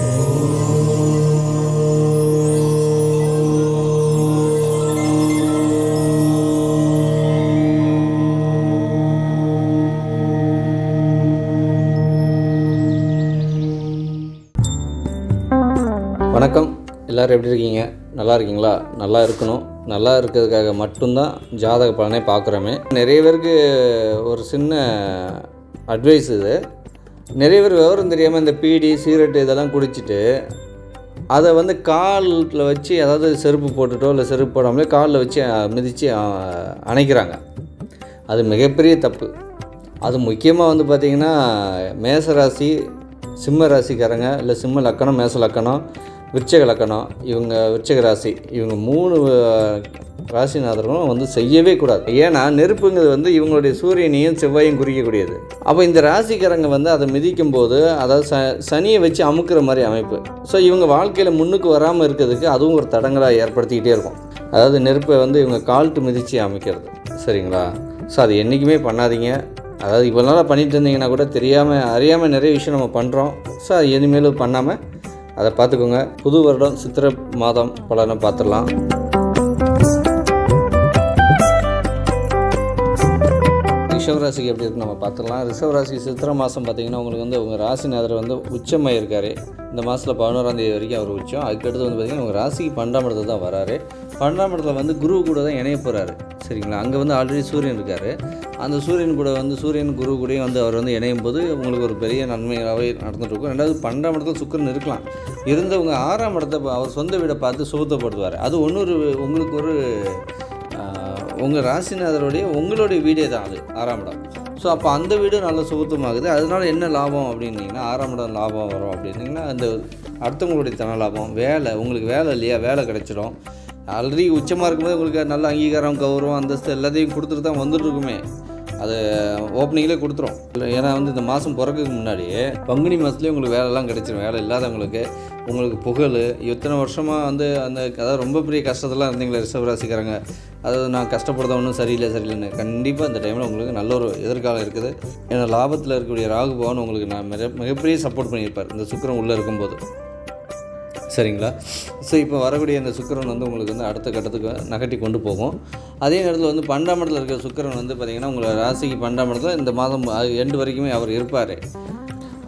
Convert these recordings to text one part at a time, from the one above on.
வணக்கம். எல்லோரும் எப்படி இருக்கீங்க? நல்லா இருக்கீங்களா? நல்லா இருக்கணும். நல்லா இருக்கிறதுக்காக மட்டும்தான் ஜாதக பலனை பார்க்குறோமே. நிறைய பேருக்கு ஒரு சின்ன அட்வைஸ் இது. நிறைய பேர் விவரம் தெரியாமல் இந்த பீடி சிகரெட்டு இதெல்லாம் குடிச்சிட்டு அதை வந்து காலில் வச்சு அதாவது செருப்பு போட்டுட்டோ இல்லை செருப்பு போடாமலே காலில் வச்சு மிதித்து அணைக்கிறாங்க. அது மிகப்பெரிய தப்பு. அது முக்கியமாக வந்து பார்த்திங்கன்னா மேசராசி சிம்ம ராசிக்காரங்க இல்லை சிம்ம லக்கணம் மேச லக்கணம் விருச்சக லக்கணம் இவங்க விருச்சக ராசி இவங்க மூணு ராசிநாதர்களும் வந்து செய்யவே கூடாது. ஏன்னா நெருப்புங்கிறது வந்து இவங்களுடைய சூரியனையும் செவ்வாயும் குறிக்கக்கூடியது. அப்போ இந்த ராசிக்காரங்க வந்து அதை மிதிக்கும் போது அதாவது ச சனியை வச்சு அமுக்குற மாதிரி அமைப்பு. ஸோ இவங்க வாழ்க்கையில் முன்னுக்கு வராமல் இருக்கிறதுக்கு அதுவும் ஒரு தடங்களாக ஏற்படுத்திக்கிட்டே இருக்கும். அதாவது நெருப்பை வந்து இவங்க கால்ட்டு மிதித்து அமைக்கிறது. சரிங்களா? ஸோ அது என்றைக்குமே பண்ணாதீங்க. அதாவது இவ்வளோ நாளாக பண்ணிட்டு இருந்தீங்கன்னா கூட தெரியாமல் அறியாமல் நிறைய விஷயம் நம்ம பண்ணுறோம் ஸோ அது இனிமேலும் பண்ணாமல் அதை பார்த்துக்கோங்க. புது வருடம் சித்திரை மாதம் பலனை பார்த்துடலாம். ரிஷவராசிக்கு எப்படி இருக்கு நம்ம பார்த்துடலாம். ரிஷவராசிக்கு சித்திரை மாதம் பார்த்தீங்கன்னா உங்களுக்கு வந்து உங்கள் ராசிநாதர் வந்து உச்சமாக இருக்கார் இந்த மாதத்தில் பதினோராம் தேதி வரைக்கும் அவர் உச்சம். அதுக்கடுத்து வந்து பார்த்தீங்கன்னா உங்கள் ராசிக்கு பன்னெண்டாம் இடத்துல தான் வராரு. பன்னெண்டாம் இடத்துல வந்து குரு கூட தான் இணைய போகிறாரு சரிங்களா? அங்கே வந்து ஆல்ரெடி சூரியன் இருக்கார். அந்த சூரியன் கூட வந்து சூரியன் குரு கூடயும் வந்து அவர் வந்து இணையும் போது உங்களுக்கு ஒரு பெரிய நன்மையாகவே நடந்துட்டு இருக்கும் ரெண்டாவது பன்னெண்டாம் இடத்துல சுக்கரன் இருக்கலாம். இருந்தவங்க ஆறாம் இடத்த அவர் சொந்த வீடை பார்த்து சுகத்தப்படுத்துவார். அது ஒன்று உங்களுக்கு ஒரு உங்கள் ராசிநாதருடைய உங்களுடைய வீடே தான் அது ஆறாம் இடம். ஸோ அப்போ அந்த வீடு நல்ல சுகத்துமாகுது அதனால என்ன லாபம் அப்படின்னீங்கன்னா ஆறாம் இடம் லாபம் வரும் அப்படின்னீங்கன்னா அந்த அடுத்தவங்களுடைய தன லாபம் வேலை உங்களுக்கு வேலை இல்லையா? வேலை கிடைச்சிடும். ஆல்ரெடி உச்சமாக இருக்கும்போது உங்களுக்கு நல்ல அங்கீகாரம் கௌரவம் அந்தஸ்து எல்லாத்தையும் கொடுத்துட்டு தான் வந்துட்டுருக்குமே. அது ஓப்பனிங்லேயே கொடுத்துரும். இல்லை ஏன்னா வந்து இந்த மாதம் பிறக்கிறதுக்கு முன்னாடியே பங்குனி மாதத்துலேயே உங்களுக்கு வேலைலாம் கிடைச்சிரும். வேலை இல்லாதவங்களுக்கு. உங்களுக்கு புகழ். இத்தனை வருஷமாக வந்து அந்த அதாவது ரொம்ப பெரிய கஷ்டத்தெல்லாம் இருந்தீங்களே ரிசர்வ் ராசிக்காரங்க. அதாவது நான் கஷ்டப்படுறத ஒன்றும் சரியில்லை சரியில்லைன்னு. கண்டிப்பாக இந்த டைமில் உங்களுக்கு நல்ல ஒரு எதிர்காலம் இருக்குது. ஏன்னா லாபத்தில் இருக்கக்கூடிய ராகு பவன் உங்களுக்கு நான் மிக மிகப்பெரிய சப்போர்ட் பண்ணியிருப்பார். இந்த சுக்கிரன் உள்ளே இருக்கும்போது. சரிங்களா? ஸோ இப்போ வரக்கூடிய இந்த சுக்கிரன் வந்து உங்களுக்கு வந்து அடுத்த கட்டத்துக்கு நகட்டி கொண்டு போகும். அதே நேரத்தில் வந்து பன்னெண்டாம் இடத்துல இருக்கிற சுக்கிரன் வந்து பார்த்திங்கன்னா உங்களை ராசிக்கு பன்னெண்டாம் இடத்துல இந்த மாதம் எண்டு வரைக்குமே அவர் இருப்பார்.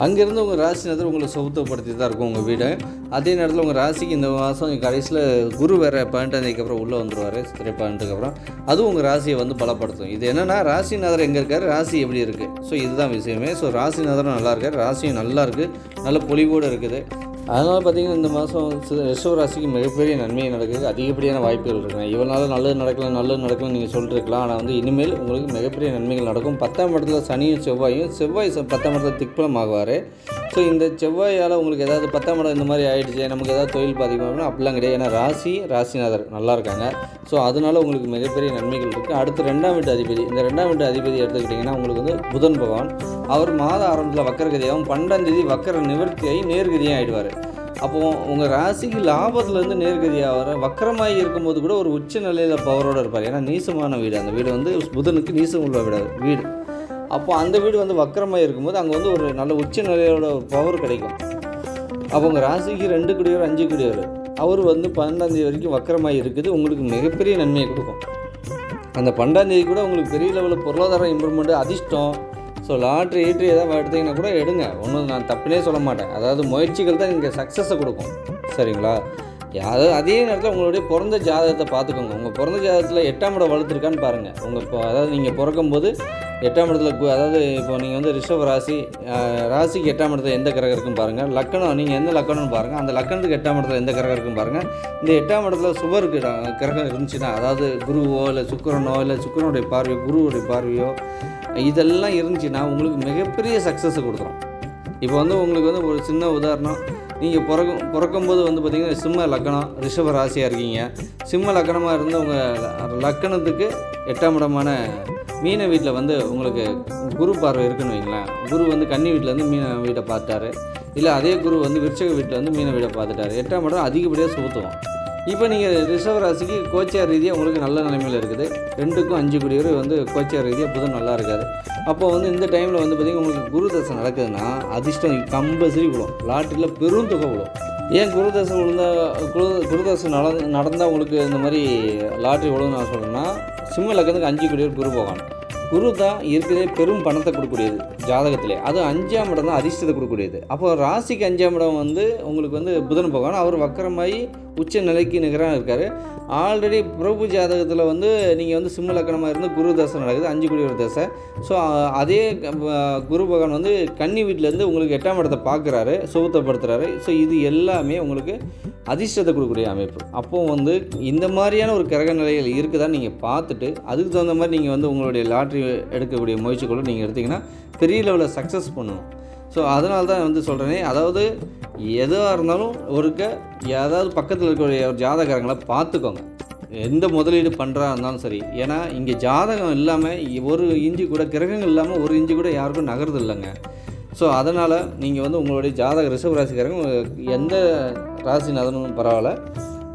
அங்கேருந்து உங்கள் ராசிநாதர் உங்களை சுத்தப்படுத்தி தான் இருக்கும் உங்கள் வீடு. அதே நேரத்தில் உங்கள் ராசிக்கு இந்த மாதம் கடைசியில் குரு வேறு பன்னெண்டாம் அப்புறம் உள்ளே வந்துடுவார் சித்திரை பன்னெண்டுக்கு அப்புறம். அதுவும் உங்கள் ராசியை வந்து பலப்படுத்தும். இது என்னென்னா ராசிநாதர் எங்கே இருக்கார் ராசி எப்படி இருக்குது ஸோ இதுதான் விஷயமே. ஸோ ராசிநாதரும் நல்லா இருக்கார் ராசியும் நல்லா இருக்குது நல்ல பொலிவோடு இருக்குது. அதனால் பார்த்தீங்கன்னா இந்த மாதம் ரிஷவ ராசிக்கு மிகப்பெரிய நன்மை நடக்குது. அதிகப்படியான வாய்ப்புகள் இருக்குங்க. இவ்வளோ நல்லது நடக்கலாம் நல்லது நடக்கலாம் நீங்கள் சொல்லிருக்கலாம். ஆனால் வந்து இனிமேல் உங்களுக்கு மிகப்பெரிய நன்மைகள் நடக்கும். பத்தாம் இடத்துல சனியும் செவ்வாயும் செவ்வாய் ச- பத்தாம் இடத்துல திக்பலம் ஆகுவார். ஸோ இந்த செவ்வாயால் உங்களுக்கு ஏதாவது பத்தாம் இடம் இந்த மாதிரி ஆகிடுச்சு நமக்கு ஏதாவது தொழில் பாதிக்கும் அப்படிலாம் கிடையாது. ஏன்னா ராசி ராசிநாதர் நல்லா இருக்காங்க. ஸோ அதனால உங்களுக்கு மிகப்பெரிய நன்மைகள் இருக்குது அடுத்து ரெண்டாம் வீட்டு அதிபதி. இந்த ரெண்டாம் வீட்டு அதிபதி எடுத்துக்கிட்டிங்கன்னா உங்களுக்கு வந்து புதன் பகவான். அவர் மாத ஆரம்பத்தில் வக்கரகதியாகவும் பன்னெண்டாம் தேதி வக்கர நிவர்த்தியாகி நேர்கதியாக ஆகிடுவார் அப்போது உங்கள் ராசிக்கு லாபத்துலேருந்து நேர்கதியாக வர வக்கரமாக இருக்கும்போது கூட ஒரு உச்ச நிலையில் பவரோடு இருப்பார். ஏன்னா நீசமான வீடு. அந்த வீடு வந்து புதனுக்கு நீசம் உள்ள வீடு வீடு. அப்போ அந்த வீடு வந்து வக்கரமாக இருக்கும்போது அங்கே வந்து ஒரு நல்ல உச்ச நிலையோட ஒரு பவர் கிடைக்கும். அப்போ உங்கள் ராசிக்கு ரெண்டு குடியோர் அஞ்சு குடியோர் அவர் வந்து பன்னெண்டாந்தேதி வரைக்கும் வக்கரமாக இருக்குது. உங்களுக்கு மிகப்பெரிய நன்மையை கொடுக்கும். அந்த பன்னெண்டாந்தேதி கூட உங்களுக்கு பெரிய லெவலில் பொருளாதார இம்ப்ரூவ்மெண்ட்டு அதிர்ஷ்டம். ஸோ லாட்ரி ஈட்ரி ஏதாவது எடுத்தீங்கன்னா கூட எடுங்க. ஒன்றும் நான் தப்புனே சொல்ல மாட்டேன். அதாவது முயற்சிகள் தான் இங்கே சக்ஸஸை கொடுக்கும். சரிங்களா? அதாவது அதே நேரத்தில் உங்களுடைய பிறந்த ஜாதகத்தை பார்த்துக்கோங்க. உங்கள் பிறந்த ஜாதகத்தில் எட்டாம் இடம் வளர்த்துருக்கான்னு பாருங்கள் உங்கள் இப்போ அதாவது நீங்கள் பிறக்கும்போது எட்டாம் இடத்துல கு- அதாவது இப்போ நீங்கள் வந்து ரிஷப ராசி ராசிக்கு எட்டாம் இடத்துல எந்த கிரகம் இருக்குன்னு பாருங்கள் லக்கணம் நீங்கள் எந்த லக்கணம்னு பாருங்கள் அந்த லக்கணத்துக்கு எட்டாம் இடத்துல எந்த கிரகம் இருக்குன்னு பாருங்கள் இந்த எட்டாம் இடத்துல சுபருக்கு ர- கிரகம் இருந்துச்சுன்னா அதாவது குருவோ இல்லை சுக்கிரனோ இல்லை சுக்கிரனுடைய பார்வையோ குருவுடைய பார்வையோ இதெல்லாம் இருந்துச்சுன்னா உங்களுக்கு மிகப்பெரிய சக்ஸஸை கொடுத்துரும். இப்போ வந்து உங்களுக்கு வந்து ஒரு சின்ன உதாரணம். நீங்கள் பிறக்கும் பிறக்கும்போது வந்து பார்த்திங்கன்னா சிம்ம லக்கணம் ரிஷப ராசியாக இருக்கீங்க. சிம்ம லக்கணமாக இருந்து உங்கள் லக்கணத்துக்கு எட்டாம் இடமான மீன வீட்டில் வந்து உங்களுக்கு குரு பார்வை இருக்குன்னு வைங்களேன். குரு வந்து கன்னி வீட்டிலேருந்து மீன வீட்டை பார்த்தாரு. இல்லை அதே குரு வந்து விருச்சக வீட்டில் வந்து மீன வீட்டை பார்த்துட்டாரு. எட்டாம் இடம் அதிகப்படியாக சுத்துவோம். இப்போ நீங்கள் ரிஷவ ராசிக்கு கோச்சியார் ரீதியாக உங்களுக்கு நல்ல நிலைமையில் இருக்குது. ரெண்டுக்கும் அஞ்சு குடியூர் வந்து கோச்சியார் ரீதியாக புதன் நல்லா இருக்காது அப்போ வந்து இந்த டைமில் வந்து பார்த்திங்கன்னா உங்களுக்கு குரு தசை நடக்குதுன்னா அதிர்ஷ்டம் கம்பல்சரி விழும். லாட்டரியில் பெரும் தொகை விழும். ஏன் குரு தசை விழுந்தா குரு குருதசை நட நடந்தால் உங்களுக்கு இந்த மாதிரி லாட்ரி விழுன்னு நான் சொல்கிறேன்னா சிம்ம லக்கத்துக்கு அஞ்சு குடியூர் குரு போகணும். குரு தான் இருக்கிறதே பெரும் பணத்தை கொடுக்கக்கூடியது ஜாதகத்திலே. அது அஞ்சாம் இடம் தான் அதிர்ஷ்டத்தை கொடுக்கக்கூடியது. அப்போ ராசிக்கு அஞ்சாம் இடம் வந்து உங்களுக்கு வந்து புதன் பகவான். அவர் வக்கரமாகி உச்ச நிலைக்கு நிகராக இருக்கார். ஆல்ரெடி பிரபு ஜாதகத்தில் வந்து நீங்கள் வந்து சிம்ம லக்கணமாக இருந்து குரு தசை நடக்குது. அஞ்சு குடி ஒரு தசை. ஸோ அதே குரு பகவான் வந்து கன்னி வீட்டிலேருந்து உங்களுக்கு எட்டாம் இடத்தை பார்க்குறாரு. சுகத்தப்படுத்துகிறாரு ஸோ இது எல்லாமே உங்களுக்கு அதிர்ஷ்டத்தை கொடுக்கக்கூடிய அமைப்பு. அப்போது வந்து இந்த மாதிரியான ஒரு கிரக நிலைகள் இருக்குதான்னு நீங்கள் பார்த்துட்டு அதுக்கு தகுந்த மாதிரி நீங்கள் வந்து உங்களுடைய லாட்ரி எடுக்கக்கூடிய முயற்சிகளும் நீங்கள் எடுத்திங்கன்னா பெரிய லெவலில் சக்ஸஸ் பண்ணணும். ஸோ அதனால தான் வந்து சொல்கிறேனே அதாவது எதுவாக இருந்தாலும் ஒருக்க ஏதாவது பக்கத்தில் இருக்கக்கூடிய ஒரு ஜாதகரங்களை பார்த்துக்கோங்க. எந்த முதலீடு பண்ணுறா இருந்தாலும் சரி. ஏன்னா இங்கே ஜாதகம் இல்லாமல் ஒரு இஞ்சி கூட கிரகங்கள் இல்லாமல் ஒரு இஞ்சி கூட யாருக்கும் நகருது இல்லைங்க. ஸோ அதனால் நீங்கள் வந்து உங்களுடைய ஜாதக ரிஷப ராசிக்காரங்க எந்த ராசிநாதனும் பரவாயில்ல.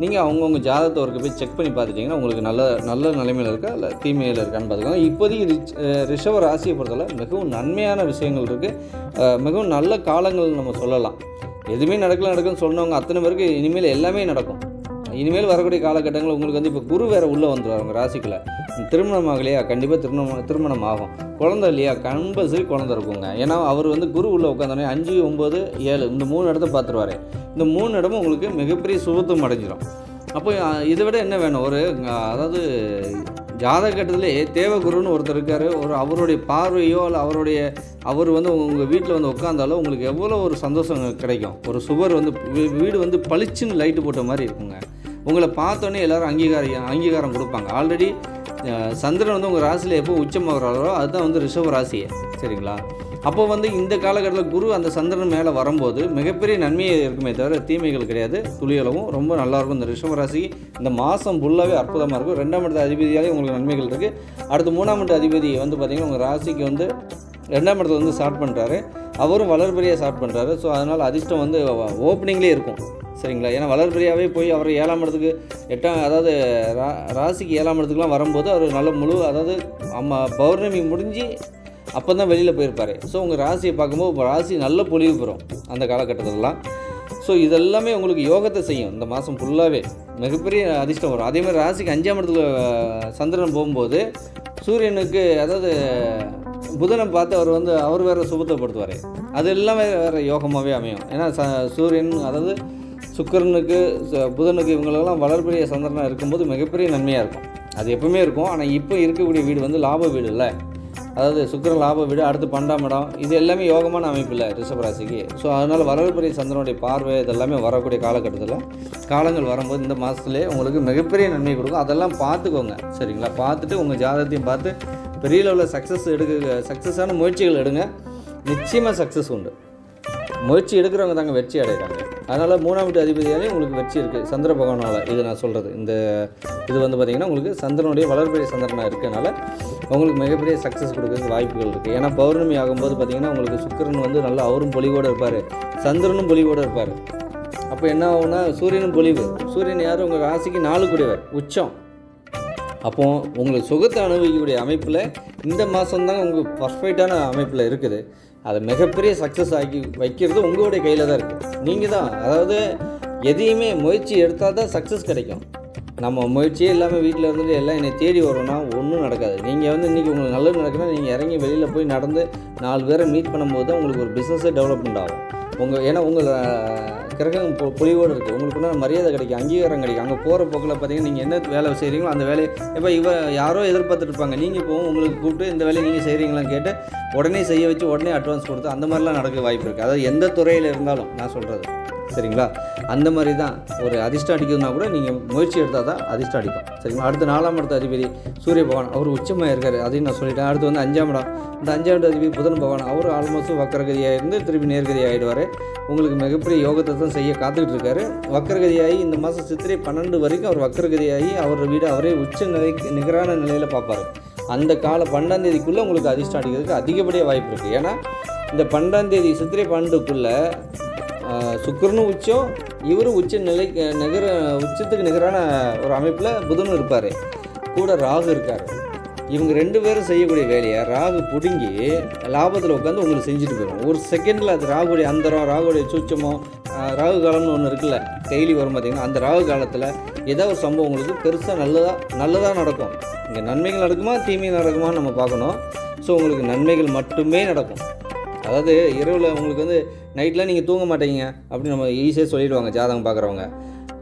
நீங்கள் அவங்கவுங்க ஜாதகத்தை ஒருக்க போய் செக் பண்ணி பார்த்துட்டிங்கன்னா உங்களுக்கு நல்ல நல்ல நிலைமையில் இருக்கா? இல்லை தீமையில் இருக்கான்னு பார்த்துக்கோங்க இப்போதைக்கு ரிச் ரிஷவ ராசியை பொறுத்தவரை மிகவும் நன்மையான விஷயங்கள் இருக்குது மிகவும் நல்ல காலங்கள் நம்ம சொல்லலாம். எதுவுமே நடக்கல நடக்குன்னு சொன்னவங்க அத்தனை பேருக்கு இனிமேல் எல்லாமே நடக்கும். இனிமேல் வரக்கூடிய காலகட்டங்கள் உங்களுக்கு வந்து இப்போ குரு வேறு உள்ளே வந்துடுவாங்க உங்கள் திருமணம் ஆகலையா கண்டிப்பாக திருமணம் திருமணம் ஆகும் குழந்தை இல்லையா? கம்பல்சரி குழந்தை இருக்குங்க. ஏன்னா அவர் வந்து குரு உள்ளே உட்காந்தோடனே அஞ்சு ஒம்பது ஏழு இந்த மூணு இடத்த பார்த்துருவாரு. இந்த மூணு இடமும் உங்களுக்கு மிகப்பெரிய சுபத்துவம் அடைஞ்சிடும் அப்போ இதை விட என்ன வேணும்? ஒரு அதாவது ஜாதகட்டத்திலே தேவகுருன்னு ஒருத்தர் இருக்கார். ஒரு அவருடைய பார்வையோ இல்லை அவருடைய அவர் வந்து உங்கள் வீட்டில் வந்து உட்காந்தாலும் உங்களுக்கு எவ்வளோ ஒரு சந்தோஷம் கிடைக்கும். ஒரு சுவர் வந்து வீ- வீடு வந்து பளிச்சுன்னு லைட்டு போட்ட மாதிரி இருக்குங்க. உங்களை பார்த்தோன்னே எல்லாரும் அங்கீகாரம் அங்கீகாரம் கொடுப்பாங்க. ஆல்ரெடி சந்திரன் வந்து உங்கள் ராசியில் எப்போ உச்சமாகறாரோ அதுதான் வந்து ரிஷப ராசியே. சரிங்களா? அப்போ வந்து இந்த காலகட்டத்தில் குரு அந்த சந்திரன் மேலே வரும்போது மிகப்பெரிய நன்மையை இருக்குமே தவிர தீமைகள் கிடையாது. துளியளவும் ரொம்ப நல்லாயிருக்கும் இந்த ரிஷப ராசி. இந்த மாதம் ஃபுல்லாகவே அற்புதமாக இருக்கும். ரெண்டாம் இடத்து அதிபதியாலே உங்களுக்கு நன்மைகள் இருக்குது அடுத்து மூணாம் இடத்து அதிபதி வந்து பார்த்திங்கன்னா உங்கள் ராசிக்கு வந்து ரெண்டாம் இடத்துல வந்து ஸ்டார்ட் பண்ணுறாரு அவரும் வளர்பெரியாக ஸ்டார்ட் பண்ணுறாரு ஸோ அதனால் அதிர்ஷ்டம் வந்து ஓப்பனிங்லேயே இருக்கும். சரிங்களா? ஏன்னா வளர்பிரியாவே போய் அவர் ஏழாம் இடத்துக்கு எட்டாம் அதாவது ரா ராசிக்கு ஏழாம் இடத்துக்குலாம் வரும்போது அவர் நல்ல முழு அதாவது அம்மா பௌர்ணமி முடிஞ்சு அப்போ தான் வெளியில் போயிருப்பார். ஸோ உங்கள் ராசியை பார்க்கும்போது ராசி நல்ல பொழிவு பெறும் அந்த காலகட்டத்திலலாம். ஸோ இதெல்லாமே உங்களுக்கு யோகத்தை செய்யும். இந்த மாதம் ஃபுல்லாகவே மிகப்பெரிய அதிர்ஷ்டம் வரும். அதே மாதிரி ராசிக்கு அஞ்சாம் இடத்துல சந்திரன் போகும்போது சூரியனுக்கு அதாவது புதனை பார்த்து அவர் வந்து அவர் வேறு சுபத்தப்படுத்துவார். அது எல்லாமே வேறு யோகமாகவே அமையும். ஏன்னா ச சூரியன் அதாவது சுக்கிரனுக்கு ச- புதனுக்கு இவங்களெல்லாம் வளர்பெரிய சந்திரனாக இருக்கும்போது மிகப்பெரிய நன்மையாக இருக்கும். அது எப்பவுமே இருக்கும். ஆனால் இப்போ இருக்கக்கூடிய வீடு வந்து லாப வீடு இல்லை அதாவது சுக்கரன் லாப வீடு அடுத்து பன்னெண்டாம் இடம். இது எல்லாமே யோகமான அமைப்பில் இல்லை ரிஷபராசிக்கு ஸோ அதனால் வளர்பெரிய சந்திரனுடைய பார்வை இதெல்லாமே வரக்கூடிய காலகட்டத்தில் காலங்கள் வரும்போது இந்த மாதத்துலேயே உங்களுக்கு மிகப்பெரிய நன்மை கொடுக்கும். அதெல்லாம் பார்த்துக்கோங்க சரிங்களா? பார்த்துட்டு உங்கள் ஜாதகத்தையும் பார்த்து பெரிய லெவலில் சக்ஸஸ் எடுக்க சக்ஸஸான முயற்சிகள் எடுங்க. நிச்சயமாக சக்ஸஸ் உண்டு. முயற்சி எடுக்கிறவங்க தாங்க வெற்றி அடைகிறாங்க. அதனால் மூணாம் வீட்டு அதிபதியாலே உங்களுக்கு வெற்றி இருக்குது சந்திர பகவானால் இது நான் சொல்கிறது இந்த இது வந்து பார்த்திங்கன்னா உங்களுக்கு சந்திரனுடைய வளர்பெரிய சந்திரனாக இருக்கனால உங்களுக்கு மிகப்பெரிய சக்ஸஸ் கொடுக்கறதுக்கு வாய்ப்புகள் இருக்குது ஏன்னா பௌர்ணமி ஆகும்போது பார்த்திங்கன்னா உங்களுக்கு சுக்கரன் வந்து நல்லா அவரும் பொலிவோடு இருப்பார். சந்திரனும் பொலிவோடு இருப்பார். அப்போ என்ன ஆகும்னா சூரியனும் பொலிவு. சூரியன் யார்? உங்கள் ராசிக்கு நாலு கூடியவர். உச்சம். அப்போ உங்களுக்கு சுகத்தை அனுபவிக்கக்கூடிய அமைப்பில் இந்த மாதம் தான் உங்களுக்கு பர்ஃபெக்டான அமைப்பில் இருக்குது. அதை மிகப்பெரிய சக்ஸஸ் ஆக்கி வைக்கிறது உங்களுடைய கையில் தான் இருக்குது நீங்கள் தான். அதாவது எதையுமே முயற்சி எடுத்தால் தான் சக்ஸஸ் கிடைக்கும். நம்ம முயற்சியே இல்லாமல் வீட்டில் இருந்துட்டு எல்லாம் என்னை தேடி வரோம்னா ஒன்றும் நடக்காது. நீங்கள் வந்து இன்றைக்கி உங்களுக்கு நல்லது நடக்குன்னா நீங்கள் இறங்கி வெளியில் போய் நடந்து நாலு பேரை மீட் பண்ணும்போது தான் உங்களுக்கு ஒரு பிஸ்னஸே டெவலப்மெண்ட் ஆகும். உங்கள் ஏன்னா உங்கள் கிரகம் பொ பொலிவோடு இருக்குது உங்களுக்கு மரியாதை கிடைக்கும் அங்கீகாரம் கிடைக்கும். அங்கே போகிற போக்கில் பார்த்தீங்கன்னா நீங்கள் என்ன வேலை செய்கிறீங்களோ அந்த வேலையை இப்போ இவ யாரோ எதிர்பார்த்துட்டு இருப்பாங்க. நீங்கள் போகும் உங்களுக்கு கூப்பிட்டு இந்த வேலையை நீங்கள் செய்கிறீங்களான்னு கேட்டு உடனே செய்ய வச்சு உடனே அட்வான்ஸ் கொடுத்து அந்த மாதிரிலாம் நடக்க வாய்ப்பு இருக்குது அதாவது எந்த துறையில் இருந்தாலும் நான் சொல்கிறது சரிங்களா? அந்த மாதிரி தான் ஒரு அதிர்ஷ்டம் அடிக்குதுன்னா கூட நீங்கள் முயற்சி எடுத்தால் தான் அதிர்ஷ்டம் அடிக்கும் சரிங்களா? அடுத்து நாலாம் இடத்து அதிபதி சூரிய பகவான் அவர் உச்சமாக இருக்கார் அதையும் நான் சொல்லிட்டேன். அடுத்து வந்து அஞ்சாம் இடம். இந்த அஞ்சாம் இடத்து அதிபதி புதன் பகவான் அவர் ஆல்மோஸ்ட் வக்கரகதியாக இருந்து திருப்பி நேர்கதி ஆகிடுவார் உங்களுக்கு மிகப்பெரிய யோகத்தை தான் செய்ய காத்துக்கிட்டு இருக்காரு. வக்கரகதியாகி இந்த மாதம் சித்திரை பன்னெண்டு வரைக்கும் அவர் வக்கரகதியாகி அவர் வீடு அவரே உச்ச நிலைக்கு நிகரான நிலையில் பார்ப்பார். அந்த கால பன்னெண்டாம் தேதிக்குள்ளே உங்களுக்கு அதிர்ஷ்டம் அடிக்கிறதுக்கு அதிகப்படிய வாய்ப்பு இருக்குது ஏன்னா இந்த பன்னெண்டாம் தேதி சித்திரை பன்னெண்டுக்குள்ளே சுக்கரனும் உச்சம் இவரும் உச்ச நிலை நிகர உச்சத்துக்கு நிகரான ஒரு அமைப்பில் புதனும் இருப்பார். கூட ராகு இருக்கார். இவங்க ரெண்டு பேரும் செய்யக்கூடிய வேலையை ராகு பிடுங்கி லாபத்தில் உட்காந்து உங்களுக்கு செஞ்சுட்டு போயிடும் ஒரு செகண்டில் அது ராகுடைய அந்தரம் ராகுடைய சூச்சமோ ராகு காலம்னு ஒன்று இருக்குல்ல டெய்லி வரும் பார்த்திங்கன்னா அந்த ராகு காலத்தில் ஏதோ ஒரு சம்பவம் உங்களுக்கு பெருசாக நல்லதாக நல்லதாக நடக்கும். இங்கே நன்மைகள் நடக்குமா தீமை நடக்குமான்னு நம்ம பார்க்கணும். ஸோ உங்களுக்கு நன்மைகள் மட்டுமே நடக்கும். அதாவது இரவில் உங்களுக்கு வந்து நைட்டில் நீங்கள் தூங்க மாட்டீங்க அப்படின்னு நம்ம ஈஸியாக சொல்லிடுவாங்க ஜாதகம் பார்க்குறவங்க.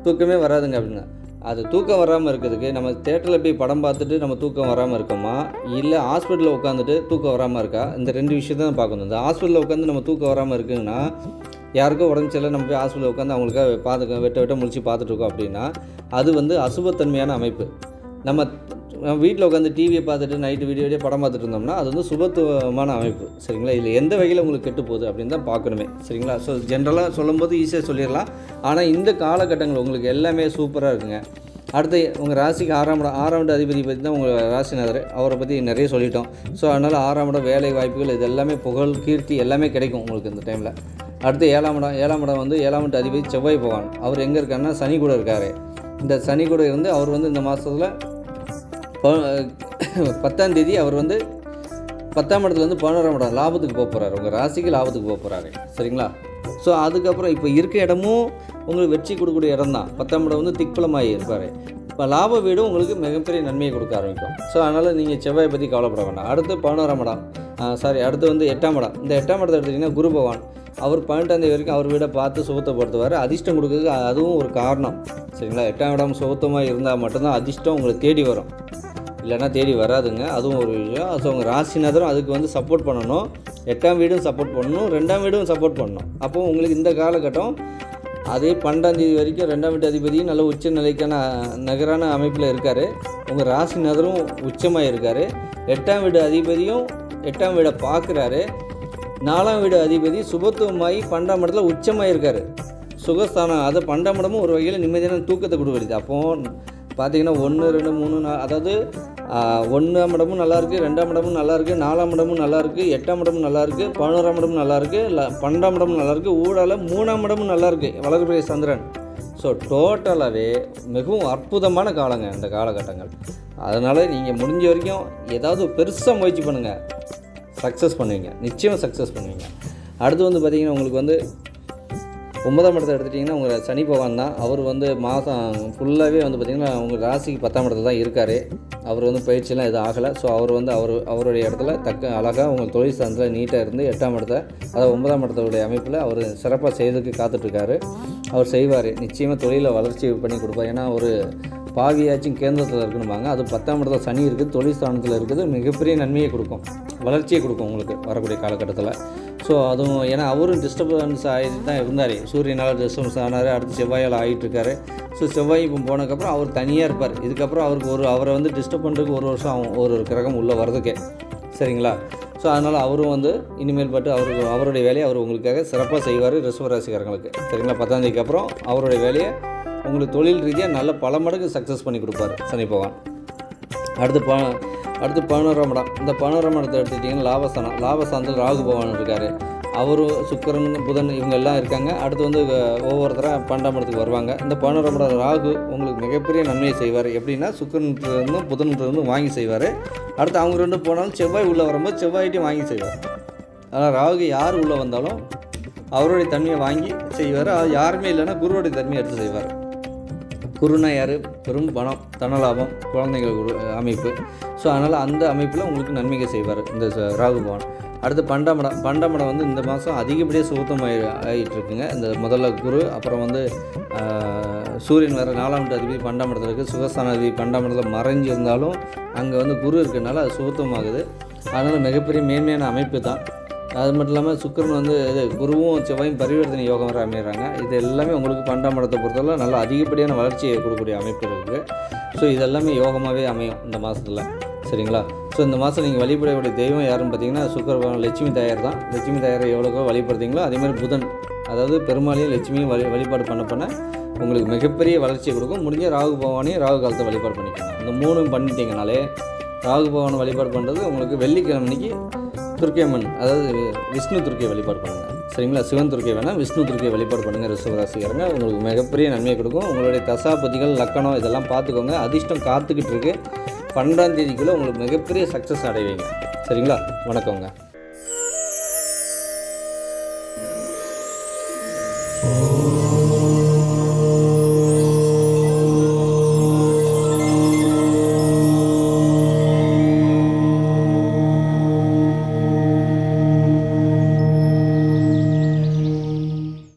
தூக்கமே வராதுங்க அப்படின்னு அது தூக்கம் வராமல் இருக்கிறதுக்கு நம்ம தேட்டரில் போய் படம் பார்த்துட்டு நம்ம தூக்கம் வராமல் இருக்கோமா? இல்லை ஹாஸ்பிட்டலில் உட்காந்துட்டு தூக்கம் வராமல் இருக்கா? இந்த ரெண்டு விஷயம் தான் பார்க்கணும். இந்த ஹாஸ்பிட்டலில் உட்காந்து நம்ம தூக்கம் வராமல் இருக்குங்கன்னா யாருக்கோ உடம்பு சரியில்லை நம்ம போய் ஹாஸ்பிட்டலில் உட்காந்து அவங்களுக்காக பார்த்துக்க வெட்ட வெட்ட முழிச்சு பார்த்துட்டு இருக்கோம் அப்படின்னா அது வந்து அசுபத்தன்மையான அமைப்பு. நம்ம வீட்டில் உட்காந்து டிவியை பார்த்துட்டு நைட்டு வீடியோ படம் பார்த்துட்டு இருந்தோம்னா அது வந்து சுபத்துவமான அமைப்பு. சரிங்களா? இதில் எந்த வகையில் உங்களுக்கு கெட்டு போகுது அப்படின்னு தான் பார்க்கணுமே. சரிங்களா? ஸோ ஜென்ரலாக சொல்லும்போது ஈஸியாக சொல்லிடலாம். ஆனால் இந்த காலகட்டங்கள் உங்களுக்கு எல்லாமே சூப்பராக இருக்குங்க. அடுத்து உங்கள் ராசிக்கு ஆறாம் இடம் ஆறாம் இட அதிபதி பற்றி தான் உங்கள் ராசிநாதர் அவரை பற்றி நிறைய சொல்லிட்டோம். ஸோ அதனால் ஆறாம் இடம் வேலை வாய்ப்புகள் இது எல்லாமே புகழ் கீர்த்தி எல்லாமே கிடைக்கும் உங்களுக்கு இந்த டைமில் அடுத்து ஏழாம் இடம் ஏழாம் இடம் வந்து ஏழாம் இட அதிபதி செவ்வாய் பகவான். அவர் எங்கே இருக்காருன்னா சனி கூட இருக்கார். இந்த சனி கூட இருந்து அவர் வந்து இந்த மாதத்தில் பத்தாம் தேதி அவர் வந்து பத்தாம் இடத்துல வந்து பதினோராம் இடம் லாபத்துக்கு போக போகிறாரு உங்கள் ராசிக்கு லாபத்துக்கு போக போகிறாரு சரிங்களா? ஸோ அதுக்கப்புறம் இப்போ இருக்க இடமும் உங்களுக்கு வெற்றி கொடுக்கக்கூடிய இடம் தான். பத்தாம் இடம் வந்து திக்பலமாகி இருப்பார். இப்போ லாப வீடும் உங்களுக்கு மிகப்பெரிய நன்மையை கொடுக்க ஆரம்பிக்கும். ஸோ அதனால் நீங்கள் செவ்வாயை பற்றி கவலைப்பட வேண்டாம். அடுத்து பதினோராம் இடம். சாரி அடுத்து வந்து எட்டாம் இடம். இந்த எட்டாம் இடத்தை எடுத்துக்கிட்டிங்கன்னா குரு பகவான். அவர் பன்னெண்டாம் தேதி வரைக்கும் அவர் வீடை பார்த்து சுகத்தை சுகத்தப்படுத்துவார் அதிர்ஷ்டம் கொடுக்குறதுக்கு அதுவும் ஒரு காரணம். சரிங்களா? எட்டாம் இடம் சுகத்தமாக இருந்தால் மட்டும்தான் அதிர்ஷ்டம் உங்களை தேடி வரும். இல்லைன்னா தேடி வராதுங்க. அதுவும் ஒரு விஷயம். ஸோ உங்கள் ராசிநாதரும் அதுக்கு வந்து சப்போர்ட் பண்ணணும். எட்டாம் வீடும் சப்போர்ட் பண்ணணும். ரெண்டாம் வீடும் சப்போர்ட் பண்ணணும். அப்போ உங்களுக்கு இந்த காலகட்டம் அதே பன்னெண்டாம் தேதி வரைக்கும் ரெண்டாம் வீட்டு அதிபதியும் நல்ல உச்ச நிலைக்கான நகரான அமைப்பில் இருக்கார். உங்கள் ராசிநாதரும் உச்சமாக இருக்கார். எட்டாம் வீடு அதிபதியும் எட்டாம் வீடை பார்க்குறாரு. நாலாம் வீடு அதிபதி சுபத்துவமாகி பன்னெண்டாம் இடத்துல உச்சமாக இருக்கார். சுகஸ்தானம் அது பன்னெண்டாம் இடமும் ஒரு வகையில் நிம்மதியான தூக்கத்தை கொடுக்குறது அப்போது பார்த்தீங்கன்னா ஒன்று ரெண்டு மூணு நா அதாவது ஒன்றாம் இடமும் நல்லா இருக்குது ரெண்டாம் இடமும் நல்லாயிருக்கு நாலாம் இடமும் நல்லாயிருக்கு எட்டாம் இடமும் நல்லா இருக்குது பதினோராம் இடமும் நல்லாயிருக்கு ல பன்னெண்டாம் இடமும் நல்லா இருக்குது ஊடால மூணாம் இடமும் நல்லாயிருக்கு இருக்குது சந்திரன். ஸோ டோட்டலாகவே மிகவும் அற்புதமான காலங்க இந்த காலகட்டங்கள். அதனால் நீங்கள் முடிஞ்ச வரைக்கும் ஏதாவது பெருசாக முயற்சி பண்ணுங்கள் சக்ஸஸ் பண்ணுவீங்க. நிச்சயம் சக்ஸஸ் பண்ணுவீங்க. அடுத்து வந்து பார்த்திங்கன்னா உங்களுக்கு வந்து ஒன்பதாம் இடத்தை எடுத்துட்டிங்கன்னா உங்கள் சனி பகவான் தான். அவர் வந்து மாதம் ஃபுல்லாகவே வந்து பார்த்திங்கன்னா உங்கள் ராசிக்கு பத்தாம் இடத்துல தான் இருக்கார். அவர் வந்து பயிற்சியெலாம் எதுவும் ஆகலை. ஸோ அவர் வந்து அவர் அவருடைய இடத்துல தக்க அழகாக உங்கள் தொழில் சார்ந்தில் நீட்டாக இருந்து எட்டாம் இடத்த அதாவது ஒன்பதாம் இடத்துடைய அமைப்பில் அவர் சிறப்பாக செய்யறதுக்கு காத்துட்ருக்காரு. அவர் செய்வார். நிச்சயமாக தொழிலை வளர்ச்சி பண்ணி கொடுப்பார். ஏன்னா ஒரு பாவியாச்சும் கேந்திரத்தில் இருக்கணுமாங்க அது பத்தாம் இடத்துல சனி இருக்குது தொழில் ஸ்தானத்தில் இருக்குது. மிகப்பெரிய நன்மையை கொடுக்கும். வளர்ச்சியை கொடுக்கும் உங்களுக்கு வரக்கூடிய காலகட்டத்தில். ஸோ அதுவும் ஏன்னா அவரும் டிஸ்டர்பன்ஸ் ஆகிட்டு தான் இருந்தார். சூரியனால் டிஸ்டர்பன்ஸ் ஆனார். அடுத்து செவ்வாயால் ஆகிட்டுருக்காரு ஸோ செவ்வாய் இப்போ போனதுக்கப்புறம் அவர் தனியாக இருப்பார். இதுக்கப்புறம் அவருக்கு ஒரு அவரை வந்து டிஸ்டர்ப் பண்ணுறதுக்கு ஒரு வருஷம் ஆகும் ஒரு ஒரு கிரகம் உள்ளே வர்றதுக்கே. சரிங்களா? ஸோ அதனால் அவரும் வந்து இனிமேல் பட்டு அவருக்கு அவருடைய வேலையை அவர் உங்களுக்காக சிறப்பாக செய்வார் ரிசவராசிக்காரங்களுக்கு சரிங்களா? பத்தாந்தேதிக்கு அப்புறம் அவருடைய வேலையை உங்களுக்கு தொழில் ரீதியாக நல்ல பல மடங்கு சக்ஸஸ் பண்ணி கொடுப்பாரு சனி பகவான். அடுத்து ப அடுத்து பதினோராம் இடம். இந்த பதினோராம் இடத்தை எடுத்துக்கிட்டிங்கன்னா லாபஸ்தானம். லாபஸ்தானத்தில் ராகு பகவான் இருக்கார். அவர் சுக்கரன் புதன் இவங்க எல்லாம் இருக்காங்க. அடுத்து வந்து ஒவ்வொருத்தராக பன்னெண்டாம் இடத்துக்கு வருவாங்க. இந்த பதினோராம் இடம் ராகு உங்களுக்கு மிகப்பெரிய நன்மையை செய்வார். எப்படின்னா சுக்கிரன்கிட்டருந்தும் புதன்கிட்டருந்தும் வாங்கி செய்வார். அடுத்து அவங்க ரெண்டு போனாலும் செவ்வாய் உள்ளே வரும்போது செவ்வாய்ட்டையும் வாங்கி செய்வார். அதனால் ராகு யார் உள்ளே வந்தாலும் அவருடைய தன்மையை வாங்கி செய்வார். அது யாருமே இல்லைன்னா குருவோடைய தன்மையை எடுத்து செய்வார். குருனா பெரும் பணம் தனலாபம் குழந்தைகள் குரு அமைப்பு. ஸோ அதனால் அந்த அமைப்பில் உங்களுக்கு நன்மைகள் செய்வார் இந்த ராகு பவன் அடுத்து பண்டாமடம் பண்டாமடம் வந்து இந்த மாதம் அதிகப்படியாக சுத்தம் ஆகிட்டு இருக்குங்க இந்த முதல்ல குரு அப்புறம் வந்து சூரியன் வேறு நாலாம் அதிபதி பண்டாமடத்தில் இருக்குது சுகஸ்தான அதிபதி பண்டாமடத்தில் மறைஞ்சிருந்தாலும் அங்கே வந்து குரு இருக்கிறனால அது சுத்தமாகுது அதனால் மிகப்பெரிய மேன்மையான அமைப்பு தான். அது மட்டும் இல்லாமல் சுக்கரன் வந்து இது குருவும் செவ்வாயும் பரிவர்த்தனை யோகம் வர அமைகிறாங்க இது எல்லாமே உங்களுக்கு பன்னெண்டாம் இடத்தை பொறுத்தவரை நல்ல அதிகப்படியான வளர்ச்சியை கொடுக்கக்கூடிய அமைப்பு இருக்குது ஸோ இதெல்லாமே யோகமாகவே அமையும் இந்த மாதத்தில் சரிங்களா? ஸோ இந்த மாதம் நீங்கள் வழிபடக்கூடிய தெய்வம் யாருன்னு பார்த்தீங்கன்னா சுக்கர பகவான் லட்சுமி தாயார் தான். லட்சுமி தாயாரை எவ்வளோக்கோ வழிபடுறீங்களோ அதே மாதிரி புதன் அதாவது பெருமாளையும் லட்சுமியும் வழி வழிபாடு பண்ண பண்ண உங்களுக்கு மிகப்பெரிய வளர்ச்சியை கொடுக்கும். முடிஞ்ச ராகு பகவானையும் ராகு காலத்தை வழிபாடு பண்ணிக்கோங்க. இந்த மூணும் பண்ணிட்டீங்கனாலே ராகு பவானை வழிபாடு பண்ணுறது உங்களுக்கு வெள்ளிக்கிழமை அன்னைக்கு துர்க்கியம்மன் அதாவது விஷ்ணு துர்க்கியை வழிபாடு பண்ணுங்கள் சரிங்களா? சிவன் துர்க்கியை வேணால் விஷ்ணு துர்க்கியை வழிபாடு பண்ணுங்கள் ரிஷபராசிக்காரங்க. உங்களுக்கு மிகப்பெரிய நன்மையை கொடுக்கும். உங்களுடைய தசாபதிகள் லக்கணம் இதெல்லாம் பார்த்துக்கோங்க. அதிர்ஷ்டம் காத்துக்கிட்டு இருக்கு. பன்னெண்டாம் தேதிக்குள்ளே உங்களுக்கு மிகப்பெரிய சக்ஸஸ் அடைவீங்க. சரிங்களா? வணக்கங்க.